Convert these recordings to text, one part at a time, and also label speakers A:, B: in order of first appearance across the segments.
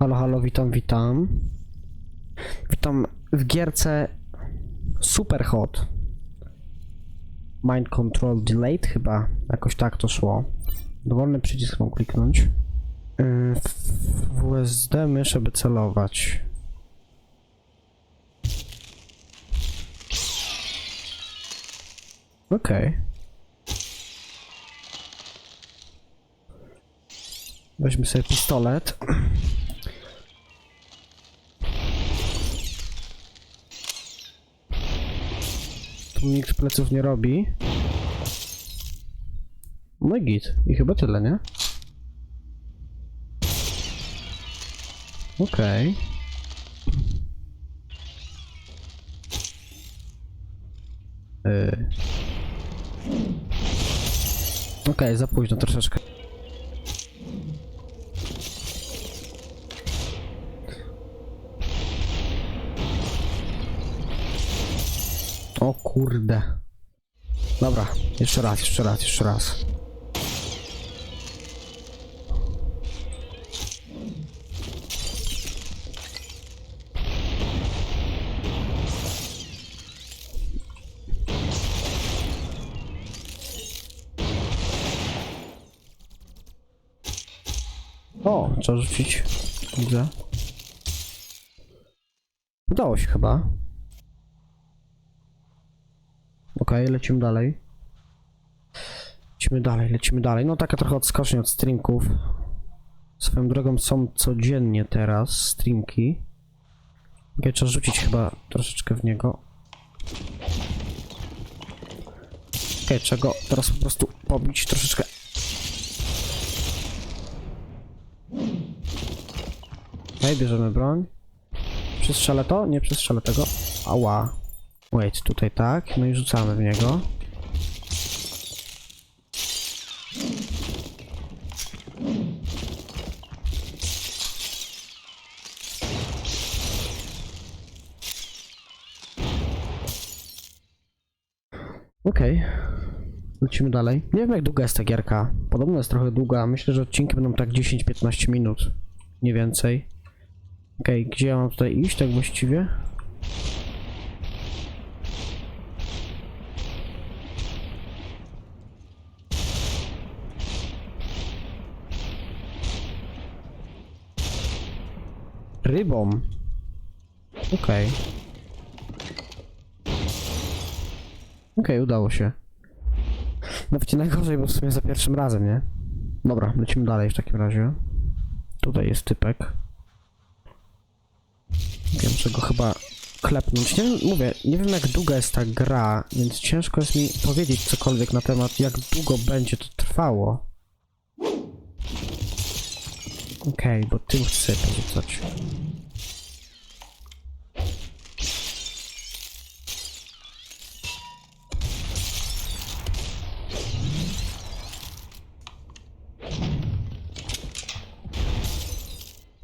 A: Halo, halo, witam, witam. Witam w gierce Superhot. Mind Control Delayed chyba, jakoś tak to szło. Dowolny przycisk mam kliknąć. Yy, W USD myszę, by celować. Okej. Weźmy sobie pistolet. Nikt pleców nie robi. No i git. I chyba tyle, nie? Okej. Yy. Okej, za późno troszeczkę. O kurde. Dobra, jeszcze raz, jeszcze raz, jeszcze raz. O, trzeba rzucić. Widzę. Udało się chyba. Okej, lecimy dalej. Lecimy dalej, lecimy dalej. No taka trochę odskocznie od streamków. Swoją drogą są codziennie teraz streamki. Okej, trzeba rzucić chyba troszeczkę w niego. Okej, trzeba go teraz po prostu pobić troszeczkę. Okej, bierzemy broń. Przestrzelę to? Nie przestrzelę tego. Ała. Wait, tutaj tak. No i rzucamy w niego. Okej. Lecimy dalej. Nie wiem jak długa jest ta gierka. Podobno jest trochę długa. Myślę, że odcinki będą tak 10-15 minut. Nie więcej. Okej, gdzie ja mam tutaj iść tak właściwie? Rybą. Okej. Okej, udało się. Nawet najgorzej, bo w sumie za pierwszym razem, nie? Dobra, lecimy dalej w takim razie. Tutaj jest typek. Wiem, że go chyba klepnąć. Nie mówię, nie wiem jak długa jest ta gra, więc ciężko jest mi powiedzieć cokolwiek na temat, jak długo będzie to trwało. Okej, bo tym chcę porzucać.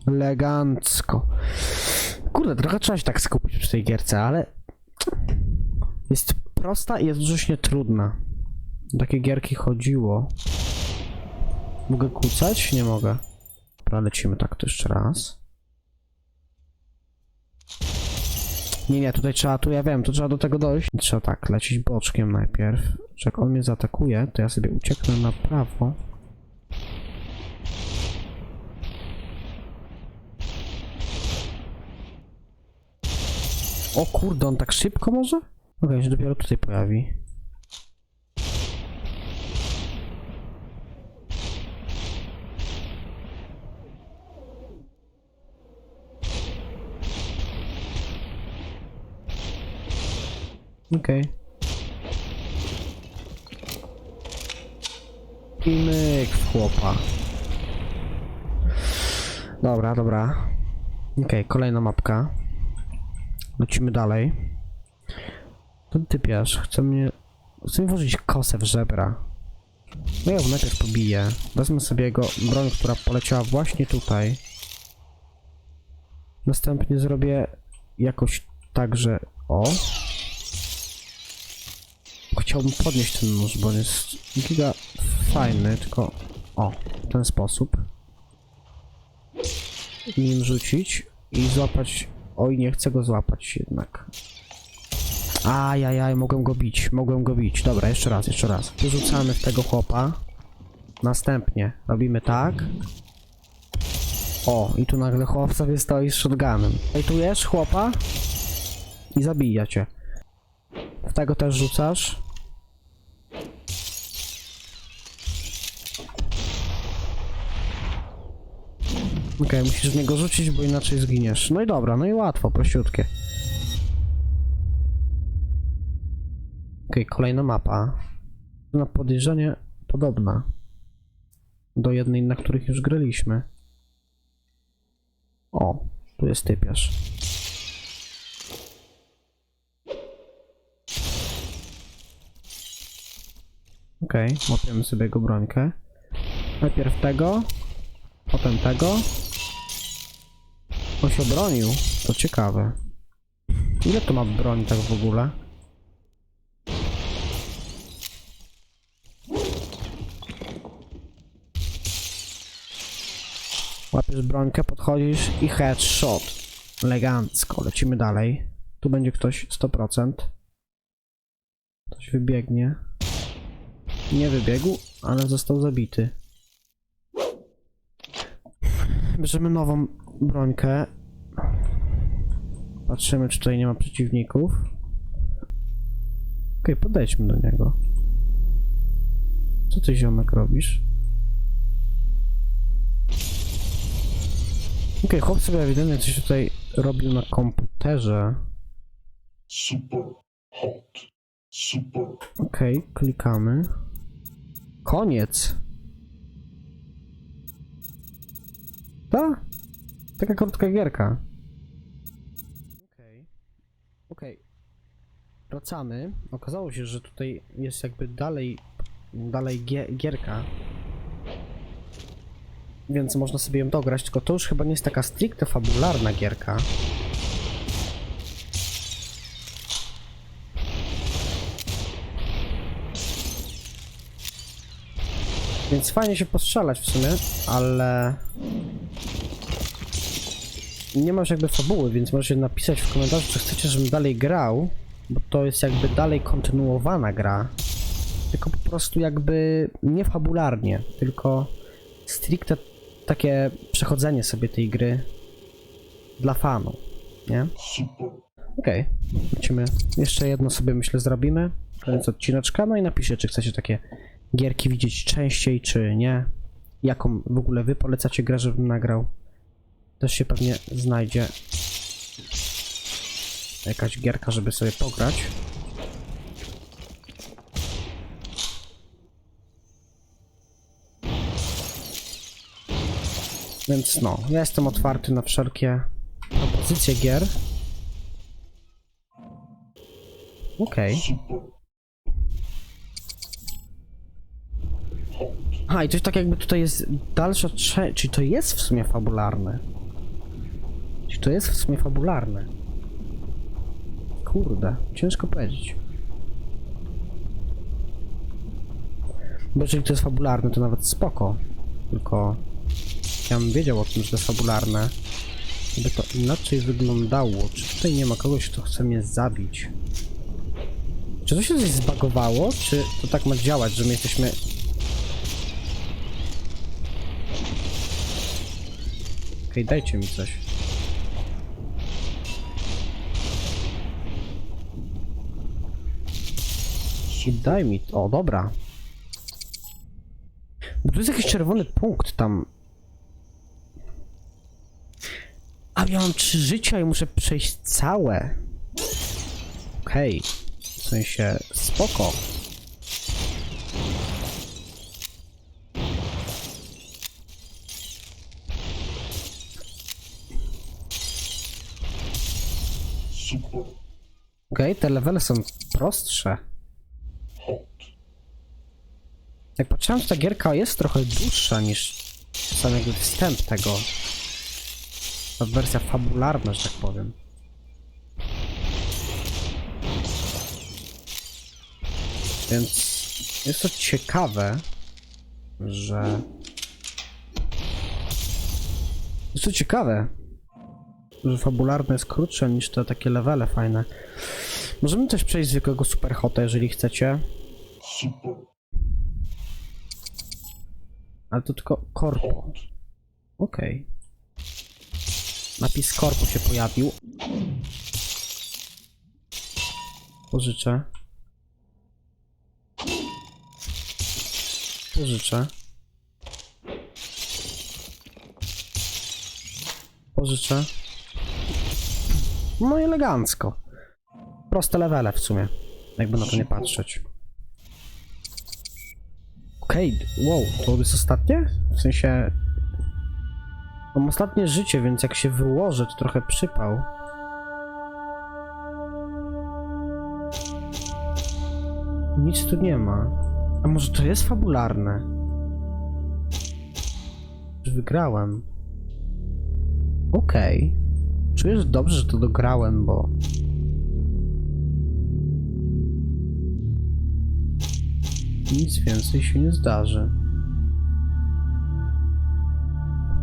A: Elegancko. Kurde, trochę trzeba się tak skupić przy tej gierce, ale jest prosta i jest jednocześnie trudna. Takie gierki chodziło. Mogę kłócać? Nie mogę. Dobra, lecimy tak to jeszcze raz. Nie, nie, tutaj trzeba, tu ja wiem, tu trzeba do tego dojść. Trzeba tak, lecieć boczkiem najpierw. Jak on mnie zaatakuje, to ja sobie ucieknę na prawo. O kurde, on tak szybko może? Okej, się dopiero tutaj pojawi. Okej. I myk w chłopa. Dobra, dobra. Okej, kolejna mapka. Lecimy dalej. Ten typiarz chce mnie... Chce mi włożyć kosę w żebra. No ja go najpierw pobiję. Wezmę sobie jego broń, która poleciała właśnie tutaj. Następnie zrobię jakoś tak, że... O! Chciałbym podnieść ten nóż, bo jest giga fajny, tylko... O, w ten sposób. nim rzucić i złapać. Oj, nie chcę go złapać jednak. Ajajaj, mogłem go bić, mogłem go bić. Dobra, jeszcze raz, jeszcze raz. Wyrzucamy w tego chłopa. Następnie robimy tak. O, i tu nagle chłop sobie stoi z shotgunem. Hejtujesz chłopa i zabija cię. W tego też rzucasz. Okej, musisz w niego rzucić, bo inaczej zginiesz. No i dobra, no i łatwo, prościutkie. Okej, kolejna mapa. Na podejrzenie podobna do jednej, na których już graliśmy. O, tu jest typiarz. Okej, łapiemy sobie jego brońkę. Najpierw tego, potem tego. On się obronił, to ciekawe. Ile to ma broń tak w ogóle? Łapiesz brońkę, podchodzisz i headshot. Elegancko, lecimy dalej. Tu będzie ktoś 100%. Ktoś wybiegnie. Nie wybiegł, ale został zabity. Bierzemy nową brońkę. Patrzymy, czy tutaj nie ma przeciwników. Okej, podejdźmy do niego. Co ty ziomek robisz? Okej, chłop sobie ewidentnie coś tutaj robił na komputerze.
B: super hot, super
A: Okej, klikamy. Koniec. Ta? Taka krótka gierka. Okej. Okej. Wracamy. Okazało się, że tutaj jest jakby dalej, dalej gie gierka. Więc można sobie ją dograć, tylko to już chyba nie jest taka stricte fabularna gierka. Więc fajnie się postrzelać w sumie, ale... Nie masz jakby fabuły, więc możecie napisać w komentarzu, czy chcecie, żebym dalej grał, bo to jest jakby dalej kontynuowana gra. Tylko po prostu jakby nie fabularnie, tylko stricte takie przechodzenie sobie tej gry dla fanu, nie? Okej, lecimy. Jeszcze jedno sobie myślę zrobimy. Koniec odcineczka, no i napiszcie, czy chcecie takie gierki widzieć częściej, czy nie. Jaką w ogóle wy polecacie grę, żebym nagrał. Też się pewnie znajdzie jakaś gierka, żeby sobie pograć. Więc no, ja jestem otwarty na wszelkie propozycje gier. Okej.
B: super
A: A, i coś tak jakby tutaj jest dalsza cze... Czy to jest w sumie fabularne? Czy to jest w sumie fabularne? Kurde, ciężko powiedzieć. Bo jeżeli to jest fabularne, to nawet spoko. Tylko ja bym wiedział o tym, że to jest fabularne. By to inaczej wyglądało. Czy tutaj nie ma kogoś, kto chce mnie zabić? Czy to się coś zbagowało? Czy to tak ma działać, że my jesteśmy Okej, dajcie mi coś. I daj mi. O, dobra. Bo tu jest jakiś czerwony punkt tam. A ja mam trzy życia i muszę przejść całe. Okej. W sensie spoko.
B: super
A: Okej, te levele są prostsze.
B: hot,
A: Jak patrzyłem, to ta gierka jest trochę dłuższa niż sam jakby wstęp tego. Ta wersja fabularna, że tak powiem. Więc jest to ciekawe, że Co ciekawe, że fabularne jest krótsze niż te takie levele fajne. Możemy też przejść zwykłego superhota, jeżeli chcecie,
B: Super
A: ale to tylko korpo. Okej. Napis korpo się pojawił. Pożyczę. Pożyczę. Pożyczę. No i elegancko. Proste levele w sumie. Jakby na to nie patrzeć. Okej, wow, to jest ostatnie? W sensie... Mam ostatnie życie, więc jak się wyłożę, to trochę przypał. Nic tu nie ma. A może to jest fabularne? Już wygrałem. Okej. Czuję, że dobrze, że to dograłem, bo... Nic więcej się nie zdarzy.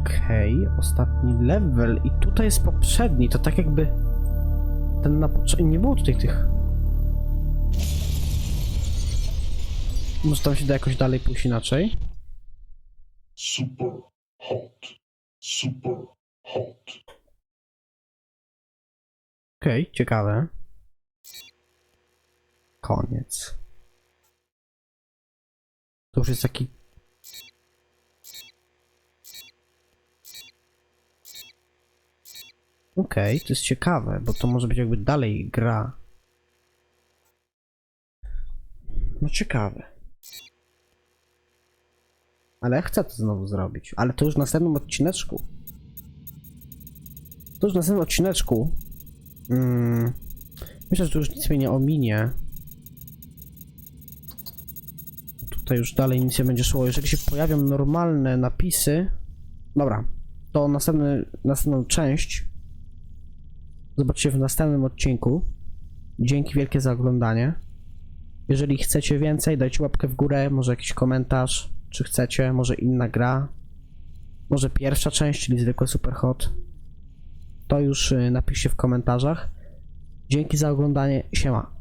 A: Okej, ostatni level i tutaj jest poprzedni, to tak jakby ten na początku, nie było tutaj tych... Może tam się da jakoś dalej pójść inaczej?
B: Super hot. Super hot.
A: Okej, ciekawe. Koniec. To już jest taki... Okej, to jest ciekawe, bo to może być jakby dalej gra. No ciekawe. Ale chcę to znowu zrobić. Ale to już w następnym odcineczku. To już w następnym odcineczku. Mm, myślę, że tu już nic mnie nie ominie. Tutaj już dalej nic nie będzie szło. Jeżeli się pojawią normalne napisy. Dobra, to następny, następną część zobaczycie w następnym odcinku. Dzięki wielkie za oglądanie. Jeżeli chcecie więcej, dajcie łapkę w górę, może jakiś komentarz, czy chcecie, może inna gra. Może pierwsza część, czyli zwykły Superhot. To już y, napiszcie w komentarzach. Dzięki za oglądanie. Siema.